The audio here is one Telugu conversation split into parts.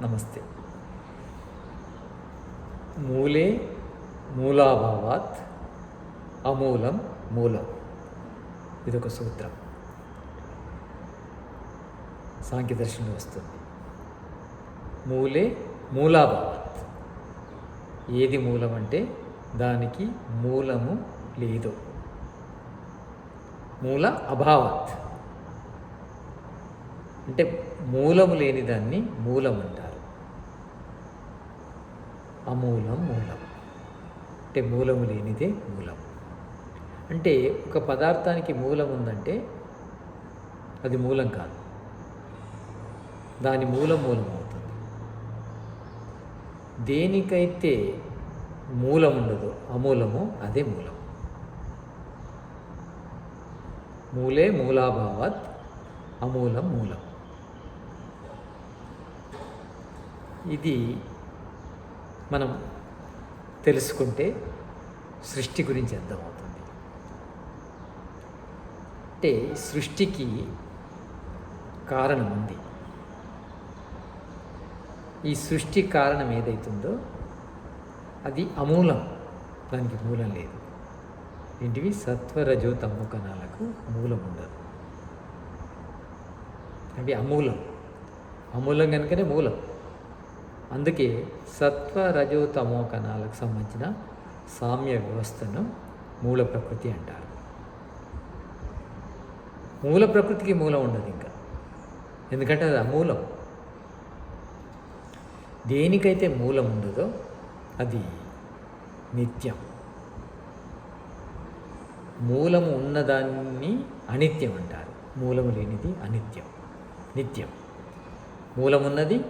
నమస్తే. మూలే మూలాభావాత్ అమూలం మూలం. ఇదొక సూత్రం. సాంఖ్యదర్శనంలో వస్తుంది. మూలే మూలాభావాత్. ఏది మూలం అంటే దానికి మూలము లేదు. మూల అభావాత్. అంటే మూలము లేని దాన్ని మూలం అంటారు. అమూలం మూలం. అంటే మూలము లేనిదే మూలం. అంటే ఒక పదార్థానికి మూలం ఉందంటే అది మూలం కాదు. దాని మూలం మూలం అవుతుంది. దేనికైతే మూలం ఉండదు అమూలము అదే మూలం. మూలే మూలాభావాత్ అమూలం మూలం. ఇది మనం తెలుసుకుంటే సృష్టి గురించి అర్థమవుతుంది. అంటే సృష్టికి కారణం ఉంది ఈ సృష్టి కారణం ఏదైతుందో అది అమూలం. దానికి మూలం లేదు. ఏంటివి? సత్వరజో తమ్ము కణాలకు మూలం ఉండదు అవి అమూలం. అమూలం కనుకనే మూలం. అందుకే సత్వ రజో తమో కణాలకు సంబంధించిన సామ్య వ్యవస్థను మూల ప్రకృతి అంటారు. మూల ప్రకృతికి మూలం ఉండదు ఇంకా. ఎందుకంటే అది అమూలం. దేనికైతే మూలం ఉండదో అది నిత్యం. మూలము ఉన్నదాన్ని అనిత్యం అంటారు. మూలము లేనిది అనిత్యం. నిత్యం. మూలమున్నది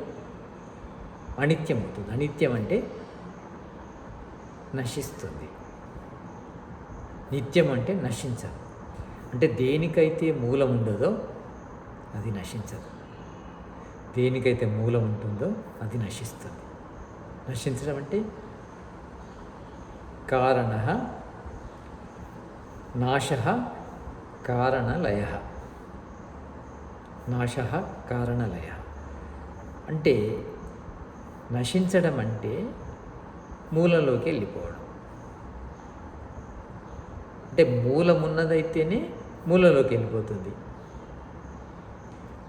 అనిత్యం అవుతుంది అనిత్యం అంటే నశిస్తుంది. నిత్యం అంటే నశించదు. అంటే దేనికైతే మూలం ఉండదో అది నశించదు. దేనికైతే మూలం ఉంటుందో అది నశిస్తుంది. నశించడం అంటే కారణ నాశ కారణలయ. నాశ కారణలయ. అంటే నశించడం అంటే మూలంలోకి వెళ్ళిపోవడం. అంటే మూలం ఉన్నదైతేనే మూలంలోకి వెళ్ళిపోతుంది.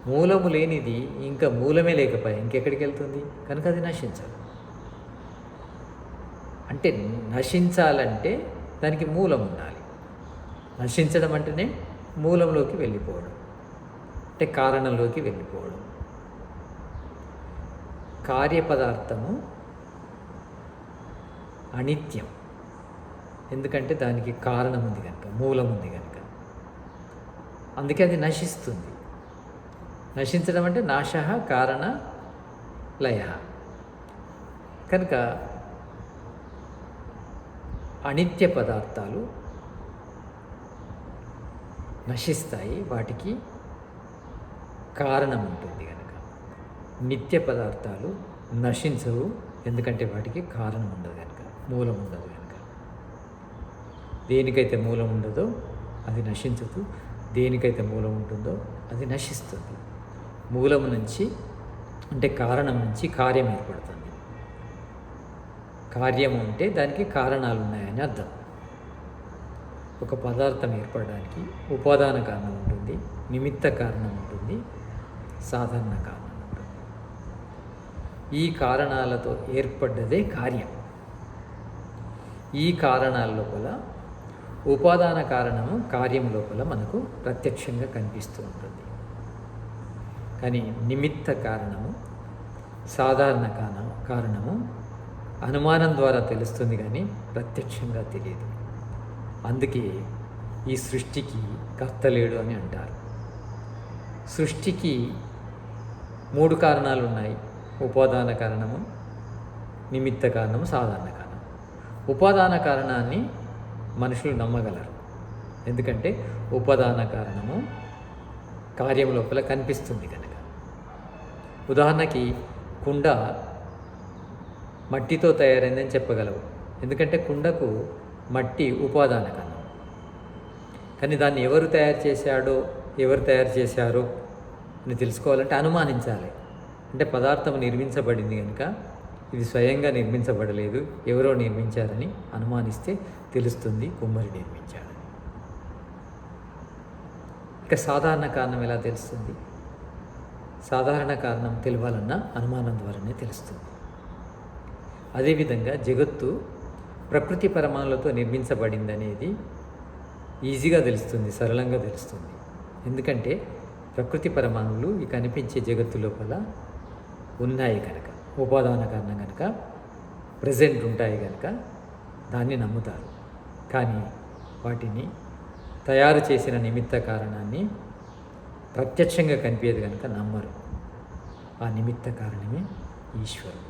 మూలము లేనిది ఇంకా మూలమే లేకపోయా ఇంకెక్కడికి వెళ్తుంది? కనుక అది నశించాలి. అంటే నశించాలంటే దానికి మూలం ఉండాలి. నశించడం అంటేనే మూలంలోకి వెళ్ళిపోవడం. అంటే కారణంలోకి వెళ్ళిపోవడం. కార్యపదార్థము అనిత్యం. ఎందుకంటే దానికి కారణం ఉంది కనుక మూలం ఉంది కనుక అందుకే అది నశిస్తుంది. నశించడం అంటే నాశ కారణ లయ. కనుక అనిత్య పదార్థాలు నశిస్తాయి వాటికి కారణం ఉంటుంది కనుక నిత్య పదార్థాలు నశించవు. ఎందుకంటే వాటికి కారణం ఉండదు కనుక మూలం ఉండదు కనుక. దేనికైతే మూలం ఉండదో అది నశించదు. దేనికైతే మూలం ఉంటుందో అది నశిస్తుంది. మూలం నుంచి అంటే కారణం నుంచి కార్యం ఏర్పడుతుంది. కార్యం ఉంటే దానికి కారణాలు ఉన్నాయని అర్థం. ఒక పదార్థం ఏర్పడడానికి ఉపాదాన కారణం ఉంటుంది నిమిత్త కారణం ఉంటుంది సాధారణ కారణం ఈ కారణాలతో ఏర్పడ్డదే కార్యం. ఈ కారణాల లోపల ఉపాదాన కారణము కార్యం లోపల మనకు ప్రత్యక్షంగా కనిపిస్తూ ఉంటుంది. కానీ నిమిత్త కారణము సాధారణ కారణం కారణము అనుమానం ద్వారా తెలుస్తుంది కానీ ప్రత్యక్షంగా తెలియదు. అందుకే ఈ సృష్టికి కర్త లేడు అని అంటారు. సృష్టికి మూడు కారణాలు ఉన్నాయి. ఉపాదాన కారణము నిమిత్త కారణము సాధారణ కారణం ఉపాదాన కారణాన్ని మనుషులు నమ్మగలరు. ఎందుకంటే ఉపాదాన కారణము కార్యం లోపల కనిపిస్తుంది కనుక ఉదాహరణకి కుండ మట్టితో తయారైందని చెప్పగలవు. ఎందుకంటే కుండకు మట్టి ఉపాదాన కారణం. కానీ దాన్ని ఎవరు తయారు చేశాడో ఎవరు తయారు చేశారో అని తెలుసుకోవాలంటే అనుమానించాలి. అంటే పదార్థం నిర్మించబడింది కనుక ఇది స్వయంగా నిర్మించబడలేదు. ఎవరో నిర్మించారని అనుమానిస్తే తెలుస్తుంది కుమ్మరి నిర్మించాడు ఇక సాధారణ కారణం ఎలా తెలుస్తుంది? సాధారణ కారణం తెలియాలన్నా అనుమానం ద్వారానే తెలుస్తుంది. అదేవిధంగా జగత్తు ప్రకృతి పరమాణులతో నిర్మించబడింది అనేది ఈజీగా తెలుస్తుంది సరళంగా తెలుస్తుంది. ఎందుకంటే ప్రకృతి పరమాణులు ఈ కనిపించే జగత్తు లోపల ఉన్నాయి కనుక ఉపాదాన కారణం కనుక ప్రజెంట్ ఉంటాయి కనుక దాన్ని నమ్ముతారు. కానీ వాటిని తయారు చేసిన నిమిత్త కారణాన్ని ప్రత్యక్షంగా కనిపించేది కనుక నమ్మరు. ఆ నిమిత్త కారణమే ఈశ్వరుడు.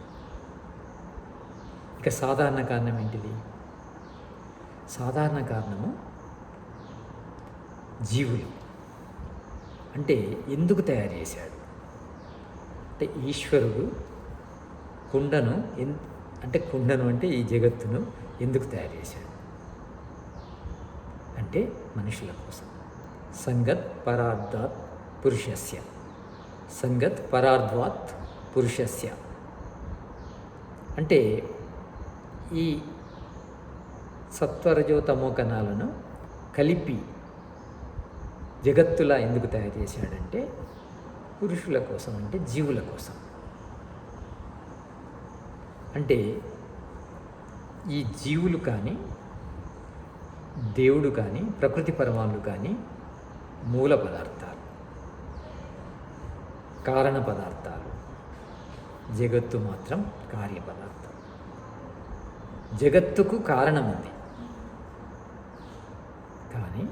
ఇక సాధారణ కారణం ఏంటిది? సాధారణ కారణము జీవులు. అంటే ఎందుకు తయారు చేశాడు అంటే ఈశ్వరుడు కుండను ఎన్ అంటే కుండను అంటే ఈ జగత్తును ఎందుకు తయారు చేశాడు? అంటే మనుషుల కోసం. సంగత్ పరార్థాత్ పురుషస్య. సంగత్ పరార్థాత్ పురుషస్య. అంటే ఈ సత్వరజోతమో కణాలను కలిపి జగత్తులా ఎందుకు తయారు చేశాడంటే పురుషుల కోసం అంటే జీవుల కోసం. అంటే ఈ జీవులు కానీ దేవుడు కానీ ప్రకృతి పరమాణులు కానీ మూల పదార్థాలు కారణ పదార్థాలు జగత్తు మాత్రం కార్య పదార్థం. జగత్తుకు కారణం ఉంది. కానీ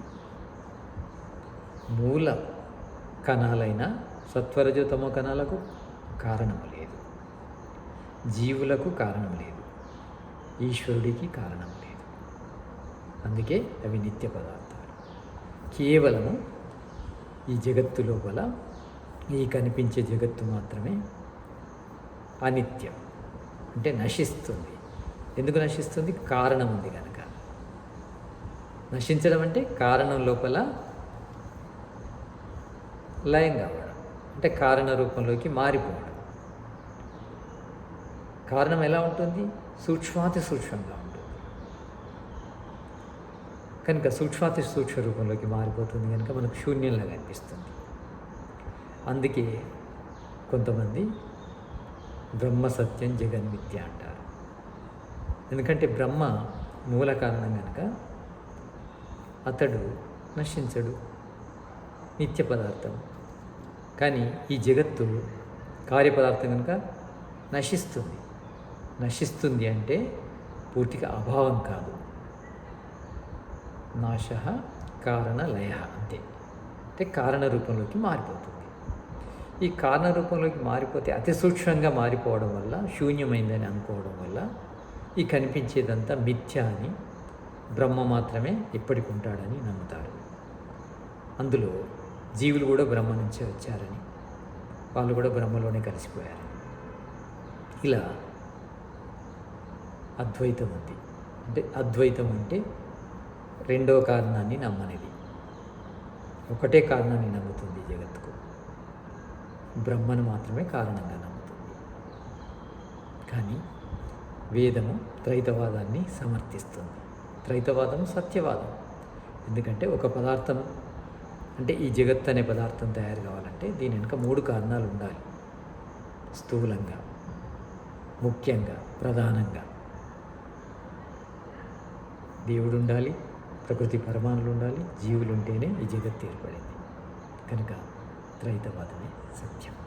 మూల కణాలైన సత్వరజోతమో కణాలకు కారణం లేదు. జీవులకు కారణం లేదు. ఈశ్వరుడికి కారణం లేదు. అందుకే అవి నిత్య పదార్థాలు. కేవలము ఈ జగత్తు లోపల ఈ కనిపించే జగత్తు మాత్రమే అనిత్యం. అంటే నశిస్తుంది. ఎందుకు నశిస్తుంది? కారణం ఉంది కనుక నశించడం అంటే కారణం లోపల లయం కావడం అంటే కారణ రూపంలోకి మారిపోవడం. కారణం ఎలా ఉంటుంది? సూక్ష్మాతి సూక్ష్మంగా ఉంటుంది. కనుక సూక్ష్మాతి సూక్ష్మ రూపంలోకి మారిపోతుంది కనుక మనకు శూన్యంలాగా అనిపిస్తుంది అందుకే కొంతమంది బ్రహ్మ సత్యం జగన్మిథ్య అంటారు. ఎందుకంటే బ్రహ్మ మూల కారణం కనుక అతడు నశించడు. నిత్య పదార్థం కానీ ఈ జగత్తు కార్యపదార్థం కనుక నశిస్తుంది. నశిస్తుంది అంటే పూర్తిగా అభావం కాదు. నాశ కారణ లయ అంతే. అంటే కారణ రూపంలోకి మారిపోతుంది. ఈ కారణ రూపంలోకి మారిపోతే అతి సూక్ష్మంగా మారిపోవడం వల్ల శూన్యమైందని అనుకోవడం వల్ల ఈ కనిపించేదంతా మిథ్య అని బ్రహ్మ మాత్రమే ఎప్పటికి ఉంటాడని నమ్ముతారు. అందులో జీవులు కూడా బ్రహ్మ నుంచే వచ్చారని. వాళ్ళు కూడా బ్రహ్మలోనే కలిసిపోయారు. ఇలా అద్వైతం ఉంది. అంటే అద్వైతం అంటే రెండో కారణాన్ని నమ్మనిది. ఒకటే కారణాన్ని నమ్ముతుంది జగత్తుకు. బ్రహ్మను మాత్రమే కారణంగా నమ్ముతుంది. కానీ వేదము త్రైతవాదాన్ని సమర్థిస్తుంది. త్రైతవాదం సత్యవాదం. ఎందుకంటే ఒక పదార్థం అంటే ఈ జగత్ అనే పదార్థం తయారు కావాలంటే దీని వెనుక మూడు కారణాలు ఉండాలి. స్థూలంగా ముఖ్యంగా ప్రధానంగా. దేవుడు ఉండాలి ప్రకృతి పరమాణులు ఉండాలి జీవులు ఉంటేనే ఈ జగత్తు ఏర్పడింది. కనుక త్రైతవాదమే సత్యం.